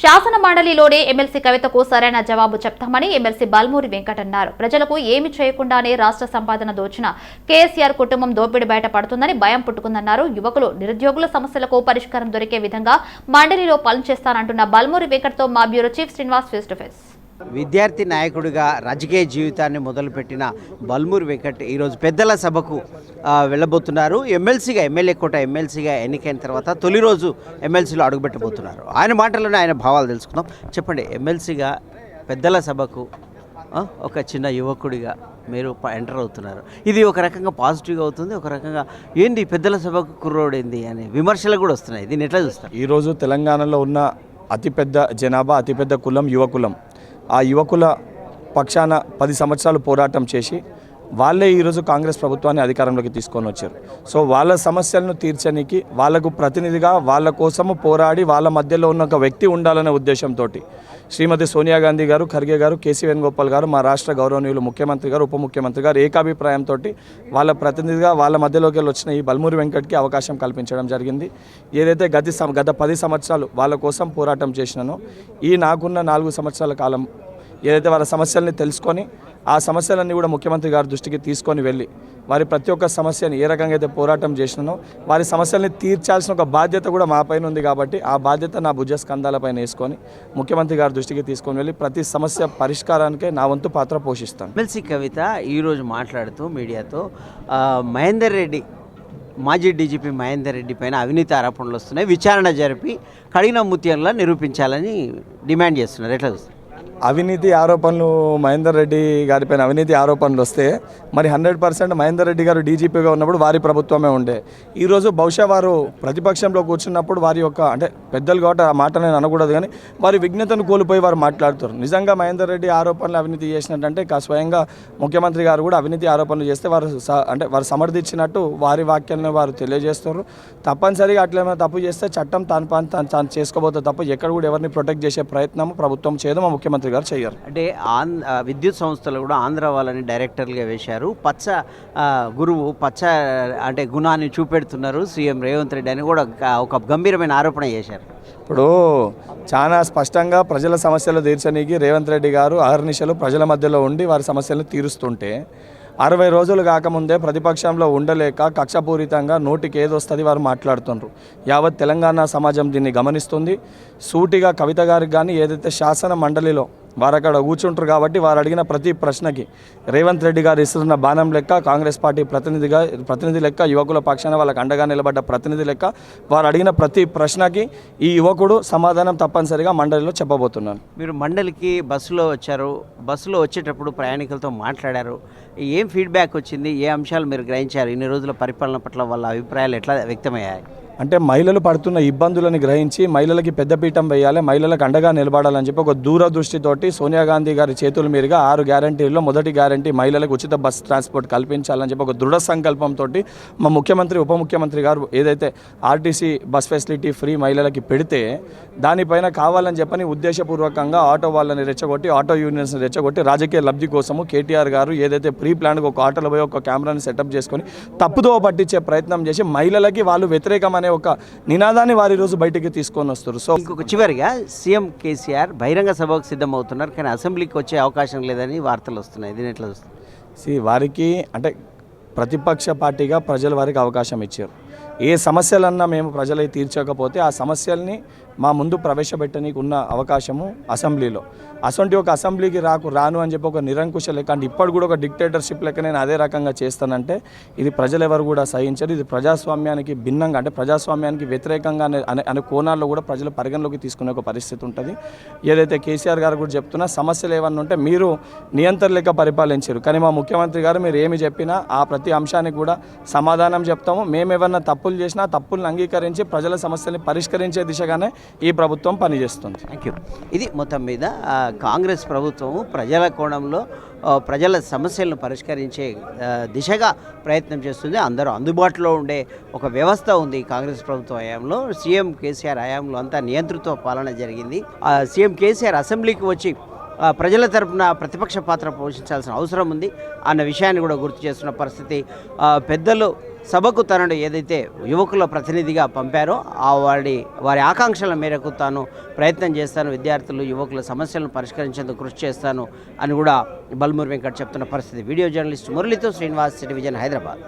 శాసన మండలిలోనే ఎమ్మెల్సీ కవితకు సరైన జవాబు చెప్తామని ఎమ్మెల్సీ బల్మూరి వెంకట్ అన్నారు ప్రజలకు ఏమి చేయకుండానే రాష్ట్ర సంపాదన దోచిన కేసీఆర్ కుటుంబం దోపిడి బయట పడుతుందని భయం పుట్టుకుందన్నారు. యువకులు నిరుద్యోగుల సమస్యలకు పరిష్కారం దొరికే విధంగా మండలిలో పనిచేస్తానంటున్న బల్మూరి వెంకట్తో మా bureau chief Srinivas face to face. విద్యార్థి నాయకుడిగా రాజకీయ జీవితాన్ని మొదలుపెట్టిన బల్మూరి వెంకట్ ఈరోజు పెద్దల సభకు వెళ్ళబోతున్నారు. ఎమ్మెల్సీగా ఎమ్మెల్యే కోట ఎమ్మెల్సీగా ఎన్నికైన తర్వాత తొలి రోజు ఎమ్మెల్సీలో అడుగుపెట్టబోతున్నారు. ఆయన మాటల్లోనే ఆయన భావాలు తెలుసుకుందాం. చెప్పండి ఎమ్మెల్సీగా పెద్దల సభకు ఒక చిన్న యువకుడిగా మీరు ఎంటర్ అవుతున్నారు. ఇది ఒక రకంగా పాజిటివ్గా అవుతుంది ఒక రకంగా ఏంది పెద్దల సభకు కుర్రోడేంది అనే విమర్శలు కూడా వస్తున్నాయి. దీన్ని ఎట్లా చూస్తారు? ఈరోజు తెలంగాణలో ఉన్న అతిపెద్ద జనాభా అతిపెద్ద కులం యువకులం ఆ యువకుల పక్షాన పది సంవత్సరాలు పోరాటం చేసి వాళ్ళే ఈరోజు కాంగ్రెస్ ప్రభుత్వాన్ని అధికారంలోకి తీసుకొని వచ్చారు. సో వాళ్ళ సమస్యలను తీర్చడానికి వాళ్ళకు ప్రతినిధిగా వాళ్ళ కోసము పోరాడి వాళ్ళ మధ్యలో ఉన్న ఒక వ్యక్తి ఉండాలనే ఉద్దేశంతో శ్రీమతి సోనియా గాంధీ గారు ఖర్గే గారు కేసీ వేణుగోపాల్ గారు మా రాష్ట్ర గౌరవనీయులు ముఖ్యమంత్రి గారు ఉప ముఖ్యమంత్రి గారు ఏకాభిప్రాయంతో వాళ్ళ ప్రతినిధిగా వాళ్ళ మధ్యలోకి వెళ్ళి వచ్చిన ఈ బల్మూరి వెంకట్కి అవకాశం కల్పించడం జరిగింది. ఏదైతే గత గత పది సంవత్సరాలు వాళ్ళ కోసం పోరాటం చేసినానో ఈ నాకున్న నాలుగు సంవత్సరాల కాలం ఏదైతే వాళ్ళ సమస్యల్ని తెలుసుకొని ఆ సమస్యలన్నీ కూడా ముఖ్యమంత్రి గారి దృష్టికి తీసుకొని వెళ్ళి వారి ప్రతి ఒక్క సమస్యని ఏ రకంగా అయితే పోరాటం చేసినానో వారి సమస్యల్ని తీర్చాల్సిన ఒక బాధ్యత కూడా మా పైన ఉంది కాబట్టి ఆ బాధ్యత నా భుజ స్కంధాలపైన వేసుకొని ముఖ్యమంత్రి గారి దృష్టికి తీసుకొని వెళ్ళి ప్రతి సమస్య పరిష్కారానికే నా వంతు పాత్ర పోషిస్తాను. ఎమ్మెల్సీ కవిత ఈరోజు మాట్లాడుతూ మీడియాతో మహేందర్ రెడ్డి మాజీ డీజీపీ మహేందర్ రెడ్డి పైన అవినీతి ఆరోపణలు వస్తున్నాయి. విచారణ జరిపి కడిగిన ముత్యంలా నిరూపించాలని డిమాండ్ చేస్తున్నారు. ఎట్లా చూస్తారు? అవినీతి ఆరోపణలు మహేందర్ రెడ్డి గారిపైన అవినీతి ఆరోపణలు వస్తే మరి హండ్రెడ్ పర్సెంట్ మహేందర్ రెడ్డి గారు డీజీపీగా ఉన్నప్పుడు వారి ప్రభుత్వమే ఉండే. ఈరోజు బహుశా వారు ప్రతిపక్షంలో కూర్చున్నప్పుడు వారి యొక్క అంటే పెద్దలు కాబట్టి ఆ మాట నేను అనకూడదు కానీ వారి విఘ్నతను కోల్పోయి వారు మాట్లాడుతారు నిజంగా మహేందర్ రెడ్డి ఆరోపణలు అవినీతి చేసినట్టంటే కా- స్వయంగా ముఖ్యమంత్రి గారు కూడా అవినీతి ఆరోపణలు చేస్తే వారు స- అంటే వారు సమర్థించినట్టు వారి వాక్యాలను వారు తెలియజేస్తారు తప్పనిసరిగా అట్లేమైనా తప్పు చేస్తే చట్టం తాను పని తను తాను చేసుకోబోతే తప్ప ఎక్కడ కూడా ఎవరిని ప్రొటెక్ట్ చేసే ప్రయత్నం ప్రభుత్వం చేయదు మా ముఖ్యమంత్రి గారు చేయరు అంటే ఆన్ ఆ, విద్యుత్ సంస్థలు కూడా ఆంధ్ర వాళ్ళని డైరెక్టర్లుగా వేశారు. పచ్చ గురువు పచ్చ అంటే గుణాన్ని చూపెడుతున్నారు సీఎం రేవంత్ రెడ్డి అని కూడా ఒక- గంభీరమైన ఆరోపణ చేశారు. ఇప్పుడు చాలా స్పష్టంగా ప్రజల సమస్యలు తీర్చనీకి రేవంత్ రెడ్డి గారు అహర్నిశలు ప్రజల మధ్యలో ఉండి వారి సమస్యలను తీరుస్తుంటే అరవై రోజులు కాకముందే ప్రతిపక్షంలో ఉండలేక కక్షపూరితంగా నోటికి ఏదొస్తుంది వారు మాట్లాడుతుండ్రు. యావత్ తెలంగాణ సమాజం దీన్ని గమనిస్తుంది. సూటిగా కవిత గారికి కానీ ఏదైతే శాసన మండలిలో వారు అక్కడ కూర్చుంటారు కాబట్టి వారు అడిగిన ప్రతి ప్రశ్నకి. రేవంత్ రెడ్డి గారు ఇస్తున్న బాణం లెక్క కాంగ్రెస్ పార్టీ ప్రతినిధిగా ప్రతినిధి లెక్క యువకుల పక్షాన వాళ్ళకు అండగా నిలబడ్డ ప్రతినిధి లెక్క వారు అడిగిన ప్రతి ప్రశ్నకి ఈ యువకుడు సమాధానం తప్పనిసరిగా మండలిలో చెప్పబోతున్నాను. మీరు మండలికి బస్సులో వచ్చారు. బస్సులో వచ్చేటప్పుడు ప్రయాణికులతో మాట్లాడారు. ఏం ఫీడ్బ్యాక్ వచ్చింది? ఏ అంశాలు మీరు గ్రహించారు? ఇన్ని రోజుల పరిపాలన పట్ల వాళ్ళ అభిప్రాయాలు ఎట్లా వ్యక్తమయ్యాయి? అంటే మహిళలు పడుతున్న ఇబ్బందులను గ్రహించి మహిళలకి పెద్దపీఠం వేయాలి మహిళలకు అండగా నిలబడాలని చెప్పి ఒక దూరదృష్టితోటి సోనియా గాంధీ గారి చేతుల మీదుగా ఆరు గ్యారంటీల్లో మొదటి గ్యారంటీ మహిళలకు ఉచిత బస్ ట్రాన్స్పోర్ట్ కల్పించాలని చెప్పి ఒక దృఢ సంకల్పంతో మా ముఖ్యమంత్రి ఉప ముఖ్యమంత్రి గారు ఏదైతే ఆర్టీసీ బస్ ఫెసిలిటీ ఫ్రీ మహిళలకి పెడితే దానిపైన కావాలని చెప్పని ఉద్దేశపూర్వకంగా ఆటో వాళ్ళని రెచ్చగొట్టి ఆటో యూనియన్స్ని రెచ్చగొట్టి రాజకీయ లబ్ధి కోసము కేటీఆర్ గారు ఏదైతే ప్రీ ప్లాన్గా ఒక ఆటోలో పోయి ఒక కెమెరాని సెటప్ చేసుకొని తప్పుదో పట్టించే ప్రయత్నం చేసి మహిళలకి వాళ్ళు వ్యతిరేకమైన అనే ఒక నినాదాన్ని వారి రోజు బయటికి తీసుకొని వస్తారు సో ఇంకొక చివరిగా సీఎం కేసీఆర్ బహిరంగ సభకు సిద్ధమవుతున్నారు కానీ అసెంబ్లీకి వచ్చే అవకాశం లేదని వార్తలు వస్తున్నాయి. దీని ఎట్లా సి వారికి అంటే ప్రతిపక్ష పార్టీగా ప్రజలు వారికి అవకాశం ఇచ్చారు. ఏ సమస్యలన్నా మేము ప్రజలై తీర్చకపోతే ఆ సమస్యల్ని మా ముందు ప్రవేశపెట్టనీకి ఉన్న అవకాశము అసెంబ్లీలో. అసొంటి ఒక అసెంబ్లీకి రాకు రాను అని చెప్పి ఒక నిరంకుశ లెక్క అంటే ఇప్పటి కూడా ఒక డిక్టేటర్షిప్ లెక్క నేను అదే రకంగా చేస్తానంటే ఇది ప్రజలు ఎవరు కూడా సహించరు. ఇది ప్రజాస్వామ్యానికి భిన్నంగా అంటే ప్రజాస్వామ్యానికి వ్యతిరేకంగా అనే అనే అనే కోణాల్లో కూడా ప్రజలు పరిగణలోకి తీసుకునే ఒక పరిస్థితి ఉంటుంది. ఏదైతే కేసీఆర్ గారు కూడా చెప్తున్నా సమస్యలు ఏమన్నా ఉంటే మీరు నియంత్రణ లెక్క పరిపాలించారు. కానీ మా ముఖ్యమంత్రి గారు మీరు ఏమి చెప్పినా ఆ ప్రతి అంశానికి కూడా సమాధానం చెప్తాము. మేము తప్పు తప్పులు చేసినా తప్పులను అంగీకరించి ప్రజల సమస్యల్ని పరిష్కరించే దిశగానే ఈ ప్రభుత్వం పనిచేస్తుంది. థ్యాంక్ యూ ఇది మొత్తం మీద కాంగ్రెస్ ప్రభుత్వం ప్రజల కోణంలో ప్రజల సమస్యలను పరిష్కరించే దిశగా ప్రయత్నం చేస్తుంది. అందరూ అందుబాటులో ఉండే ఒక వ్యవస్థ ఉంది కాంగ్రెస్ ప్రభుత్వ హయాంలో. సీఎం కేసీఆర్ హయాంలో అంతా నియంతృత్వ పాలన జరిగింది. సీఎం కేసీఆర్ అసెంబ్లీకి వచ్చి ప్రజల తరపున ప్రతిపక్ష పాత్ర పోషించాల్సిన అవసరం ఉంది అన్న విషయాన్ని కూడా గుర్తు చేస్తున్న పరిస్థితి. పెద్దలు సభకు తనను ఏదైతే యువకుల ప్రతినిధిగా పంపారో ఆ వారి వారి ఆకాంక్షల మేరకు తాను ప్రయత్నం చేస్తాను విద్యార్థులు యువకుల సమస్యలను పరిష్కరించేందుకు కృషి చేస్తాను అని కూడా బల్మూర్ వెంకట్ చెప్తున్న పరిస్థితి. వీడియో జర్నలిస్ట్ మురళితో శ్రీనివాస్ టెలివిజన్ హైదరాబాద్.